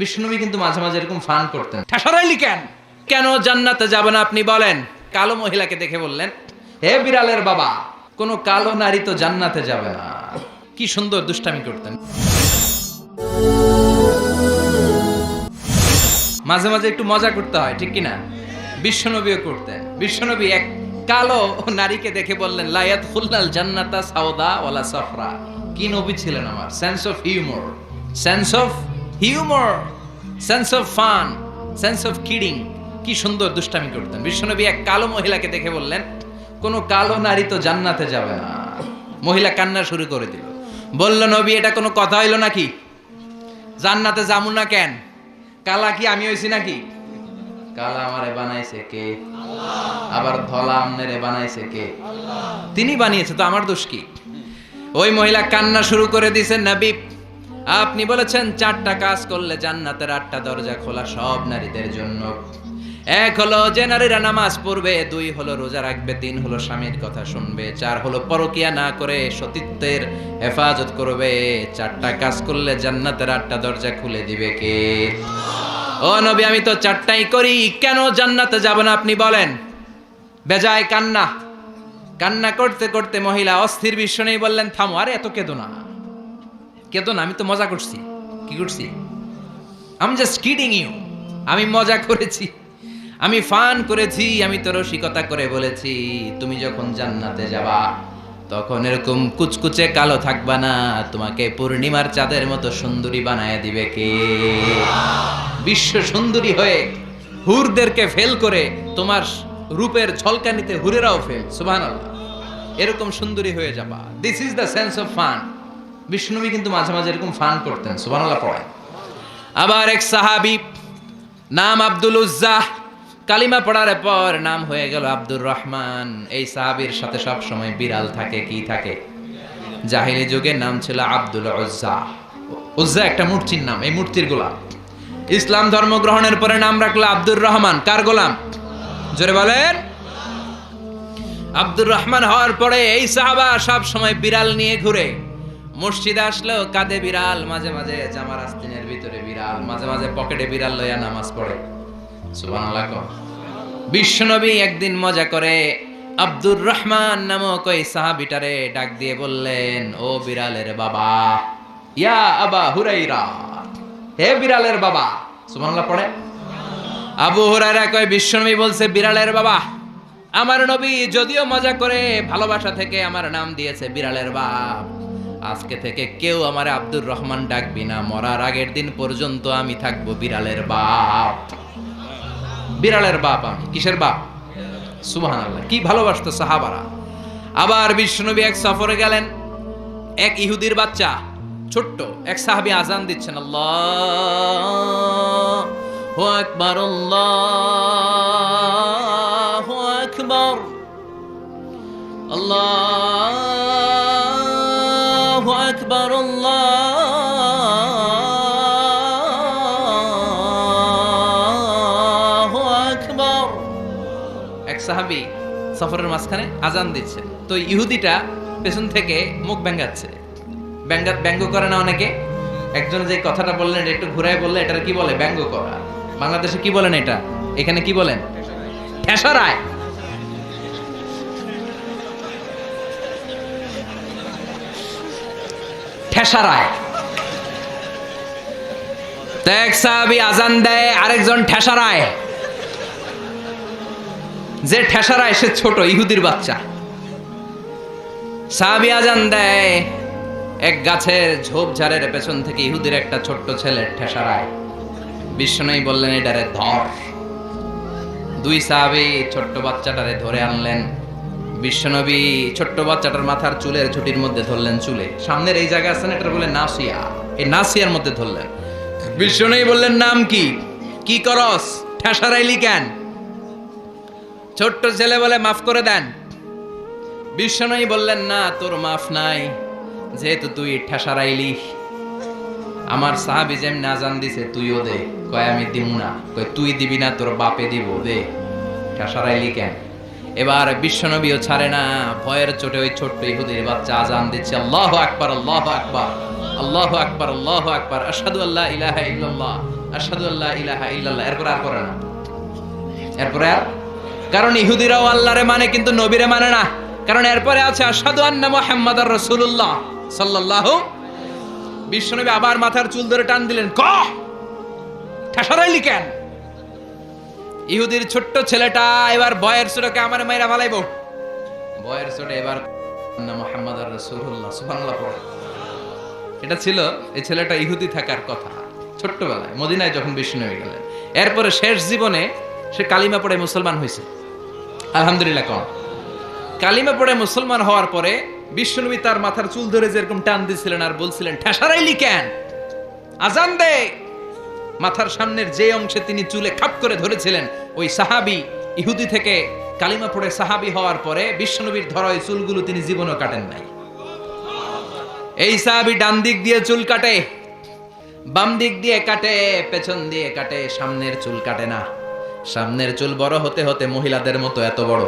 বিষ্ণুনবী কিন্তু মাঝে মাঝে এরকম ফান করতেন। ঠাসারাইলি কেন কেন জান্নাতে যাবে না আপনি বলেন? কালো মহিলাকে দেখে বললেন হে বিড়ালের বাবা কোনো কালো নারী তো জান্নাতে যাবে না। কি সুন্দর দুষ্টামি করতেন। মাঝে মাঝে একটু মজা করতে হয় ঠিক কিনা? বিশ্বনবীও করতেন। বিশ্বনবী এক কালো নারীকে দেখে বললেন লায়াত ফুল্লাল জান্নাতা সাউদা ওয়ালা সফরা। কি নবী ছিলেন আমার? Sense of humour sense of humour sense of fun sense of kidding কি সুন্দর দুষ্টামি করতেন। বিশ্বনবী এক কালো মহিলাকে দেখে বললেন কোনো কালো নারী তো জান্নাতে যাবে না। মহিলা কান্না শুরু করে দিল। বলল নবী এটা কোনো কথা হইল নাকি? জান্নাতে যামু না কেন? কালা কি আমি হইছি নাকি? কালা আমারে বানাইছে কে? আবার ধলা আমনেরে বানাইছে কে? তিনি বানিয়েছে তো আমার দোষ কি? ওই মহিলা কান্না শুরু করে দিয়েছেন নবী আপনি বলেছেন চারটা কাজ করলে জান্নাতের আটটা দরজা খোলা সব নারীদের জন্য। এক হলো যে নারীরা নামাজ পড়বে, দুই হলো রোজা রাখবে, তিন হলো স্বামীর কথা শুনবে, চার হলো পরকিয়া না করে সতীত্বের হেফাজত করবে। চারটা কাজ করলে জান্নাতের আটটা দরজা খুলে দিবে কে? ও নবী, আমি তো চারটাই করি, কেন জান্নাতে যাব না আপনি বলেন? বেজায় কান্না। কান্না করতে করতে মহিলা অস্থির বিশ্ব নেই বললেন, থামো, আরে এত কেঁদো না। কেঁদো না, আমি তো মজা করছি। কি করছি? আমি জাস্ট কিডিং ইউ আমি মজা করেছি। আমি ফান করেছি, আমি তো রসিকতা করে বলেছি, তুমি যখন জান্নাতে যাবা, তখন এরকম কুচকুচে কালো থাকবা না, তোমাকে পূর্ণিমার চাঁদের মতো সুন্দরী বানায় দিবে কে? বিশ্ব সুন্দরী হয়ে হুরদেরকে ফেল করে তোমার রূপের ঝলকানিতে হুরেরাও ফেল সুবাহ এরকম সুন্দরী হয়ে যাবা। This is the sense of fun বিষ্ণুবী কিন্তু মাঝে মাঝে এরকম ফান করতেন, সুবহানাল্লাহ পড়েন আবার এক সাহাবি, নাম আব্দুল উজ্জাহ, কালিমা পড়ার পর নাম হয়ে গেল আব্দুর রহমান। এই সাহাবীর সাথে সব সময় বিড়াল থাকে, কি থাকে? জাহিলি যুগে নাম ছিল আব্দুল উজ্জা উজ্জা একটা মূর্তির নাম, এই মূর্তির গোলাম ইসলাম ধর্ম গ্রহণের পরে নাম রাখল আব্দুর রহমান। কার গোলাম? জোরে বলেন। আব্দুর রহমান হওয়ার পরে এই সাহাবা সব সময় বিড়াল নিয়ে ঘুরে। মসজিদে আসলেও কাঁধে বিড়াল, মাঝে মাঝে জামার আস্তিনের ভিতরে বিড়াল, মাঝে মাঝে পকেটে বিড়াল লইয়া নামাজ পড়ে সুবহানাল্লাহ। বিশ্বনবী একদিন মজা করে আব্দুর রহমান নামক ওই সাহাবিটারে ডাক দিয়ে বললেন, ও বিড়ালের বাবা, ইয়া আবা হুরাইরা, হে বিড়ালের বাবা, সুবহানাল্লাহ পড়ে আবু হুরায়রা কয়, বিশ্বনবী বলছে, বিড়ালের বাবা, আমার নবী যদিও মজা করে ভালোবাসা থেকে আমার নাম দিয়েছে বিড়ালের বাপ আজকে থেকে কেউ আমার আব্দুর রহমান ডাকবি না। মরার আগের দিন পর্যন্ত আমি থাকব বিড়ালের বাপ। বিড়ালের বাপ আমি। কিসের বাপ? সুবাহান কি ভালোবাসতো সাহাবারা। আবার বিষ্ণুনবী এক সফরে গেলেন। এক ইহুদির বাচ্চা, ছোট্ট, এক সাহাবী আজান দিচ্ছেন, আল্লাহ আকবার আল্লাহ আকবার। আল্লাহ আকবার এক সাহাবী সফরের মাঝখানে আজান দিচ্ছে। তো ইহুদিটা পেছন থেকে মুখ ব্যাঙ্গাচ্ছে। ব্যঙ্গা, ব্যঙ্গ করে না অনেকে? একজন যে কথাটা বললেন একটু ঘুরায় বললে এটা কি বলে? ব্যঙ্গ করা। বাংলাদেশে কি বলেন এটা? এখানে কি বলেন? ঠেসরায় ঠেসারায়। তো এক সাহাবী, আজান দেয়, আরেকজন ঠেসারায়। যে ঠেসারায়, সে ছোট, ইহুদির বাচ্চা। সাহাবী আজান দেয়, এক গাছের ঝোপঝাড়ের পেছন থেকে ইহুদির একটা ছোট্ট ছেলে ঠেসারায়। বিষ্ণুই বললেন, এটারে ধর। দুই সাহাবী ছোট্ট বাচ্চাটারে ধরে আনলেন। বিশ্বনবী ছোট্ট বাচ্চাটার মাথার চুলের ঝুটির মধ্যে ধরলেন চুলে। সামনের এই জায়গা আছে না এটা বলে নাসিয়া। এই নাসিয়ার মধ্যে ধরলেন। বিশ্বনবী বললেন, নাম কি? কি করস? ঠেসারাইলি কেন? ছোট্ট ছেলে বলে, মাফ করে দেন। বিশ্বনবী বললেন, না, তোর মাফ নাই। যেহেতু তুই ঠেসারাইলি, আমার সাহাবি যেমন আজান দিছে, তুইও দে। কয়, আমি দিব না। কয়, তুই দিবি না, তোর বাপে দিব। দে, ঠেসারাইলি কেন? এবার বিশ্বনবীও ছাড়ে না। ভয়ের চোটে ওই ছোট্ট ইহুদির বাচ্চা আজান দিচ্ছে। আল্লাহ আকবার আল্লাহ আকবার আল্লাহ আকবার আল্লাহ আকবার। আসাদু আল্লাহ ইলাহা ইল্লাল্লাহ আসাদু আল্লাহ ইলাহা ইল্লাল্লাহ। এরপর আর করে না। এরপরে আর? কারণ ইহুদিরাও আল্লাহরে মানে কিন্তু নবীরে মানে না। কারণ এরপরে আছে, আশহাদু আন্না মুহাম্মাদার রসুল্লাহ সাল্লাল্লাহু। বিশ্বনবী আবার মাথার চুল ধরে টান দিলেন। ক কেন? ইহুদির ছোট্ট ছেলেটা এবার বয়ের ছোটকে আমার মাইরা ফালাইবো। বয়ের ছোট এবার সুবহানাল্লাহ এটা ছিল এই ছেলেটা ইহুদি থাকার কথা, ছোট্টবেলায়, মদিনায় যখন বিষ্ণু হয়ে গেলেন। এরপরে শেষ জীবনে সে কালিমা পড়ে মুসলমান হয়েছে। আলহামদুলিল্লাহ কম। কালিমা পড়ে মুসলমান হওয়ার পরে বিশ্বনবী তার মাথার চুল ধরে যেরকম টান দিছিলেন আর বলছিলেন, ঠেসারাইলি কেন? আজান দে! মাথার সামনের যে অংশে তিনি চুলে খাপ করে ধরেছিলেন, ওই সাহাবি ইহুদি থেকে কালিমা পড়ে সাহাবি হওয়ার পরে বিশ্বনবীর ধরা ওই চুলগুলো তিনি জীবনও কাটেন নাই। এই সাহাবি ডান দিক দিয়ে চুল কাটে, বাম দিক দিয়ে কাটে, পেছন দিয়ে কাটে, সামনের চুল কাটে না। সামনের চুল বড় হতে হতে মহিলাদের মতো এত বড়।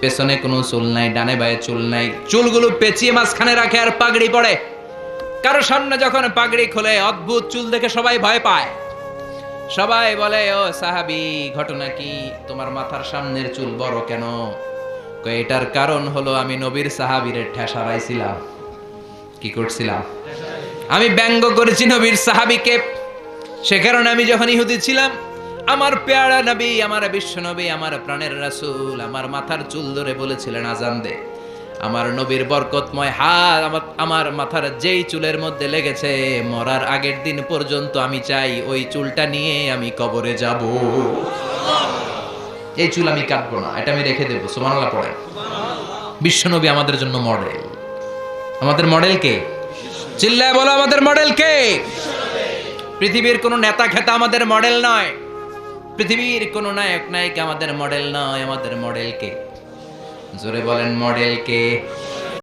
পেছনে কোনো চুল নাই, ডানে বায়ে চুল নাই। চুলগুলো পেঁচিয়ে মাঝখানে রাখে আর পাগড়ি পড়ে। কারও সামনে যখন পাগড়ি খোলে, অদ্ভুত চুল দেখে সবাই ভয় পায়। সবাই বলে, ও সাহাবি, ঘটনা কি? তোমার মাথার সামনের চুল বড় কেন? এটার কারণ হলো আমি নবীর সাহাবীরে ঠেসারাইছিলাম কি করছিলাম? আমি ব্যঙ্গ করেছি নবীর সাহাবিকে। সে কারণে আমি যখন ইহুদি ছিলাম, আমার পেয়ারা নবী, আমার বিশ্ব নবী, আমার প্রাণের রাসূল, আমার মাথার চুল ধরে বলেছিলেন, আজান দে। আমার নবীর বরকতময় হাত আমার আমার মাথার যেই চুলের মধ্যে লেগেছে, মরার আগের দিন পর্যন্ত আমি চাই ওই চুলটা নিয়ে আমি কবরে যাব। এই চুল আমি কাটবো না, এটা আমি রেখে দেবো, সুবহানাল্লাহ পড়ে বিশ্বনবী আমাদের জন্য মডেল। আমাদের মডেল কে? চিল্লায় বলো, আমাদের মডেল কে? পৃথিবীর কোনো নেতা খেতা আমাদের মডেল নয়। পৃথিবীর কোনো নায়ক নায়িকা আমাদের মডেল নয়, আমাদের মডেল কে? জোরে বলেন মডেল